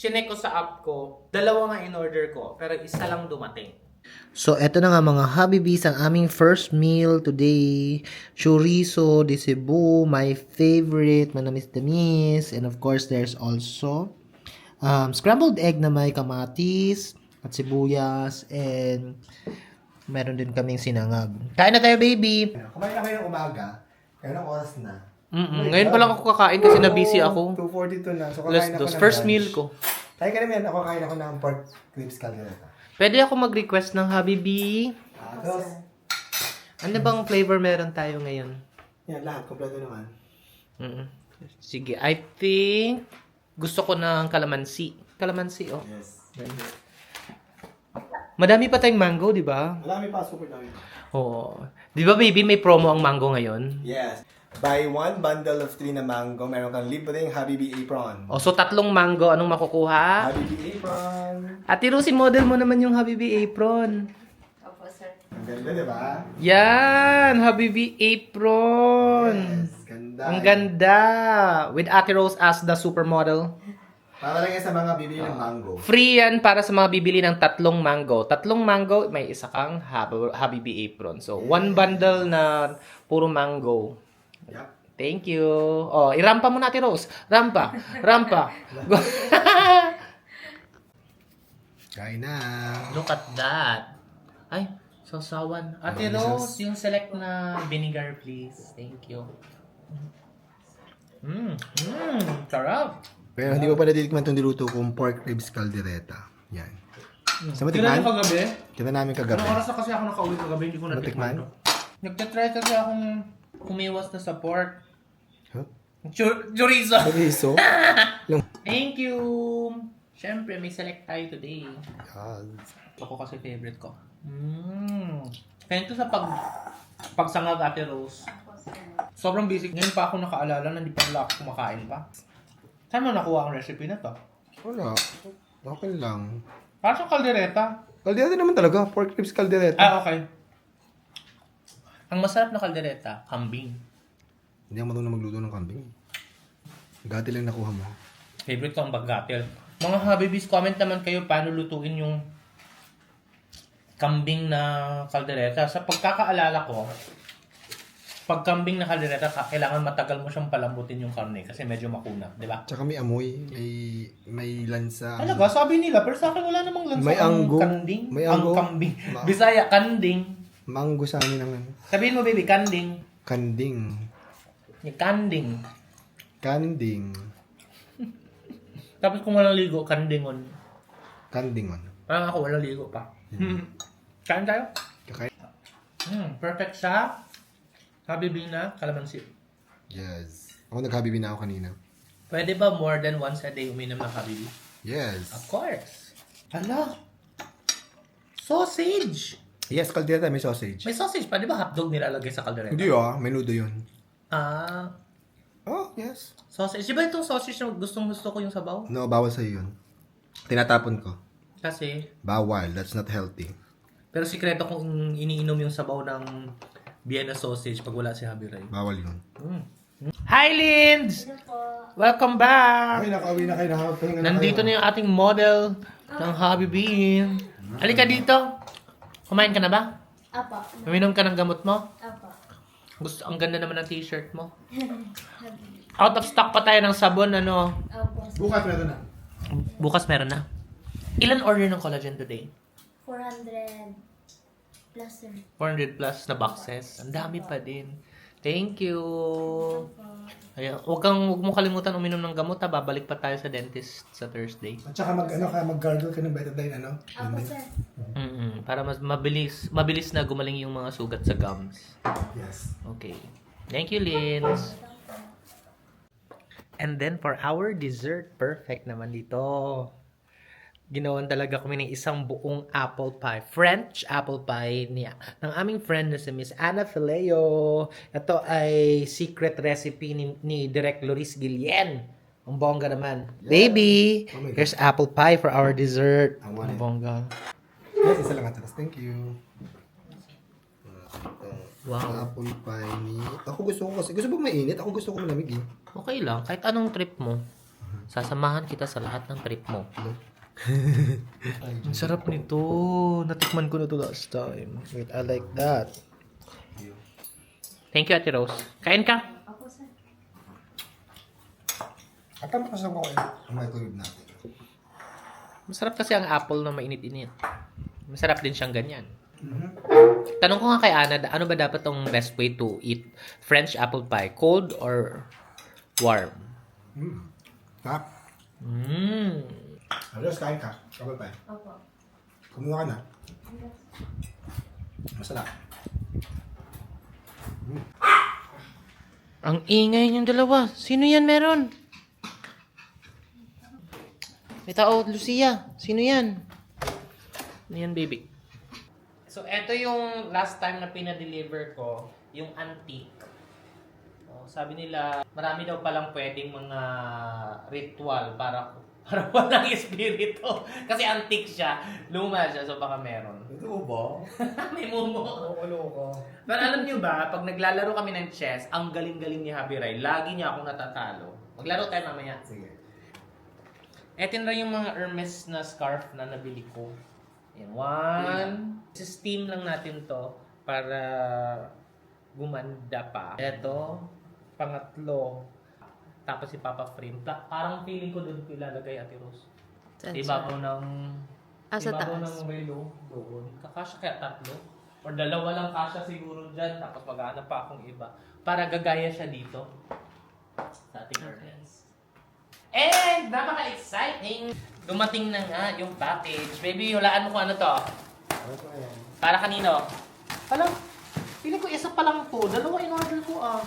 chinek ko sa app ko, dalawa nga in-order ko, pero isa lang dumating. So, eto na nga mga Habibis, ang aming first meal today. Chorizo de Cebu, my favorite, manamis-damis. And of course, there's also um, scrambled egg na may kamatis at sibuyas. And meron din kaming sinangag. Kain na tayo, baby! Kumain na kayo ng umaga. Kaya ng oras na. Mm Ngayon pa lang ako kakain kasi na busy ako. 2.42 na. So, kakain ako dos. ng First lunch. meal ko. Tayo ka naman. Ako kain ako ng pork ribs caldereta. Pwede ako mag-request ng Habibi. Tapos, Ano bang flavor meron tayo ngayon? yan lahat. Kompleto naman. Mm Sige, I think gusto ko ng kalamansi. Kalamansi, oh. Yes. Madami pa tayong mango, di ba? Marami pa. Super dami. Oo. Di ba, baby, may promo ang mango ngayon? Yes. Buy one bundle of three na mango, meron kang libreng Habibi apron. O, so tatlong mango, anong makukuha? Habibi apron. Ate Rosie, model mo naman yung Habibi apron. Opo, sir. Ang ganda, di ba? Yan! Habibi apron! Yes. Ganda. Ang ganda! With Ate Rose as the supermodel. Para lang yan sa mga bibili ng mango. Free yan para sa mga bibili ng tatlong mango. Tatlong mango, may isa kang Hab- Habibi apron. So, one bundle na puro mango. Thank you. Oh, irampa mo natin, Rose. Rampa. Rampa. Kain na. Look at that. Ay, sausawan. Ate Rose, yung select na vinegar, please. Thank you. Mmm, mmm, sarap. Pero hindi mo pa natitikman itong niluto kong pork ribs caldereta. Yan. Sa matikman? kagabi? Tignan namin kagabi. Anong oras na kasi ako nakauwi kagabi, hindi ko Natikman? Nagtatry kasi akong kumiwas na sa pork. Huh? Chur- chorizo. Chorizo? Thank you. Siyempre, may select tayo today. Yes. Ako kasi favorite ko. Mmm. Kaya ito sa pag pagsangag Ate Rose. Sobrang basic. Ngayon pa ako nakaalala na hindi pa pala ako kumakain pa. Saan mo nakuha ang recipe na to? Wala. Okay lang. Para sa kaldereta. Caldereta naman talaga. Pork ribs caldereta. Ah, okay. Ang masarap na kaldereta, kambing. Hindi ako marunong magluto ng kambing. Gati lang nakuha mo. Favorite ko ang baggatel. Mga Habibis, comment naman kayo paano lutuin yung kambing na kaldereta. Sa pagkakaalala ko, pag kambing na kaldereta, ka- kailangan matagal mo siyang palambutin yung karne kasi medyo makuna, di ba? Tsaka may amoy. May, may lansa. Talaga, sabi nila, pero sa akin wala namang lansa May ang anggo. kanding. May ang anggo. kambing. Ma- Bisaya, kanding. Mango sa amin ang ano. Sabihin mo, baby, kanding. Kanding. Yung kanding. Kanding. Tapos kung walang ligo, kandingon. Kandingon. Parang ako walang ligo pa. Kain tayo? Kakain. Hmm, perfect sa Habibi na kalamansi. Yes. Ako naghabibi na ako kanina. Pwede ba more than once a day uminom ng Habibi? Yes. Of course. Hala. Sausage. Yes, caldereta may sausage. May sausage pa, di ba hotdog nilalagay sa kaldereta? Hindi ah, menudo yun. Ah, Oh, yes. sausage. Di ba itong sausage na gustong gusto ko yung sabaw? No, bawal sa'yo yun. Tinatapon ko. Kasi, Bawal. That's not healthy. pero sikreto kong iniinom yung sabaw ng Vienna sausage pag wala si Habi Ray. Bawal yun. Hi, Linds! Welcome back! nakauwi na kayo. Nandito na yung ating model ng Habibi. Halika dito. Kumain ka na ba? Apo. Uminom ka ng gamot mo? Apo. Gusto, ang ganda naman ng t-shirt mo. Out of stock pa tayo ng sabon, ano? Sir. Bukas na na. Bukas meron na. Ilan order ng collagen today? 400 plus, sir. 400 plus na boxes. Ang dami pa din. Thank you. Ayan, huwag kang huwag mo kalimutan uminom ng gamot ha. Babalik pa tayo sa dentist sa Thursday. At saka mag, ano, ka, mag-gargle ka ng betadine, ano? Apo, sir. mm Para mas mabilis mabilis na gumaling yung mga sugat sa gums. Yes. Okay. Thank you, Lins. And then for our dessert, perfect naman dito. Ginawan talaga kami ng isang buong apple pie. French apple pie niya. Ng aming friend na si Miss Ana Fileo. Ito ay secret recipe ni, ni Direk Loris Guillen. Ang bongga naman. Baby, Oh here's apple pie for our dessert. Ang bongga. Yes, isa lang atas. Thank you. Wow. Apple pie ni... Ako gusto ko kasi... Gusto mo mainit? Ako gusto ko malamig eh. Okay lang. Kahit anong trip mo. Sasamahan kita sa lahat ng trip mo. Ang sarap nito. Natikman ko na to last time. Wait, I like that. Thank you, Ate Rose. Kain ka. Opo, sir. At ang pasok ko kayo ang microwave natin. Masarap kasi ang apple na mainit-init. Masarap din siyang ganyan. Tanong ko nga kay Ana, ano ba dapat tong best way to eat French apple pie? Cold or warm? Mm. Tap. Mmm. Alos, kain ka. Kapal pa. Opo. Kumuha ka na. Masarap. Ang ingay niyong dalawa. Sino yan meron? May tao, Lucia. Sino yan? Ano yan, baby? So, eto yung last time na pinadeliver ko, yung antique. Oh, sabi nila, marami daw palang pwedeng mga ritual para para walang espiritu. Kasi antique siya. Luma siya, so baka meron. Ito ba? May mumo. Ano ka? Pero alam niyo ba, pag naglalaro kami ng chess, ang galing-galing ni Happy Rai. Lagi niya akong natatalo. Maglaro tayo mamaya. Sige. Eto na yung mga Hermes na scarf na nabili ko. Ayan, one. Steam lang natin to para gumanda pa. Eto, pangatlo. Tapos si Papa Frame. Ta- parang feeling ko doon ko ilalagay Ate Rose. Sa ibabaw ng... Ah, sa ibabaw taas. ng relo. Doon. Kakasya kaya tatlo. Or dalawa lang kasya siguro dyan. Tapos maghanap pa akong iba. Para gagaya siya dito. Sa ating Hermes. And, napaka-exciting! Dumating na nga yung package. Baby, hulaan mo kung ano to. Ano to yan? Para kanino? Alam, pili ko isa pa lang to. Dalawa in order ko ah.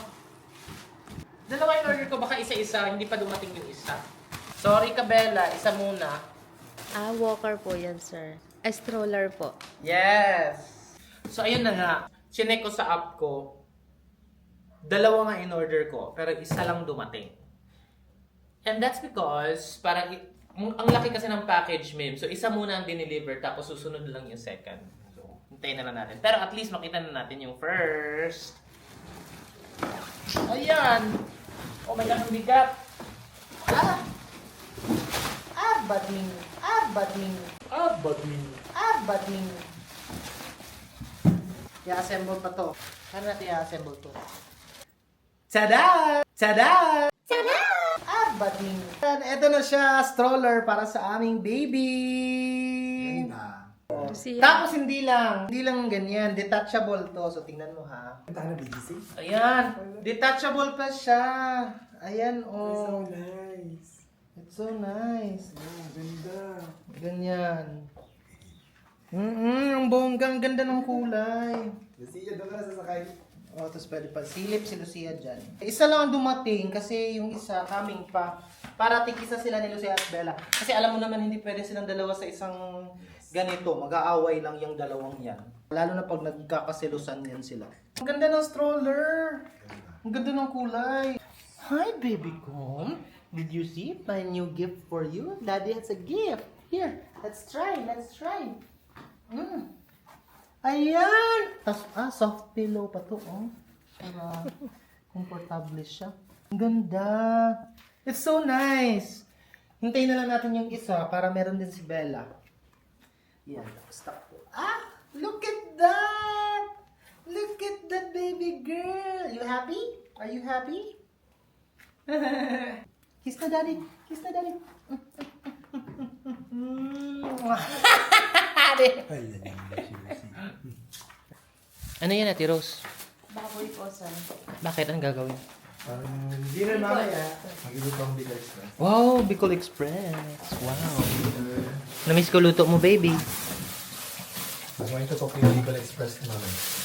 Dalawa in order ko, baka isa-isa. Hindi pa dumating yung isa. Sorry, Kabela. Isa muna. Ah, walker po yan, sir. A stroller po. Yes! So, ayun na nga. Chinek ko sa app ko. Dalawa nga in order ko, pero isa lang dumating. And that's because, parang, ang laki kasi ng package, ma'am. So, isa muna ang dineliver, tapos susunod lang yung second. So, hintayin na lang natin. Pero at least makita na natin yung first. Ayan! Oh my God, ang bigat! Ah! Ah, bading! Ah, bading! Ah, bading! Ah, bading! I-assemble pa to. Paano natin i-assemble to? Tada! Tada! Tada! Ah, bading! Ito na siya, stroller para sa aming baby! Yan na. Lucia. Tapos hindi lang, hindi lang ganyan, detachable to. So tingnan mo ha. Ang na busy. Ayan, detachable pa siya. Ayan oh. nice. It's so nice. Oh, ganda. Ganyan. Mm-mm, ang bongga, ang ganda ng kulay. Lucia, doon ka na sasakay. Oh, tapos pwede pa silip si Lucia dyan. Isa lang ang dumating kasi yung isa coming pa. Para tigisa sila ni Lucia at Bella. Kasi alam mo naman hindi pwede silang dalawa sa isang ganito. Mag-aaway lang yung dalawang yan. Lalo na pag nagkakaselusan yan sila. Ang ganda ng stroller. Ang ganda ng kulay. Hi, baby com. Did you see my new gift for you? Daddy has a gift. Here, let's try. Let's try. Mm. Ayan! Tapos, ah, soft pillow pa to, oh. Para komportable siya. Ang ganda. It's so nice. Hintayin na lang natin yung isa para meron din si Bella. Yan. Stop po. Ah! Look at that! Look at that baby girl! You happy? Are you happy? Kiss na daddy. Kiss na daddy. Ano yan, Ate Rose? Baboy po, sir. Bakit? Ang gagawin? Parang hindi na mamaya. Mag-iluto ang Bicol Express. Wow, Bicol Express. Wow. Namiss ko luto mo, baby. Mo ito yung Bicol Express naman.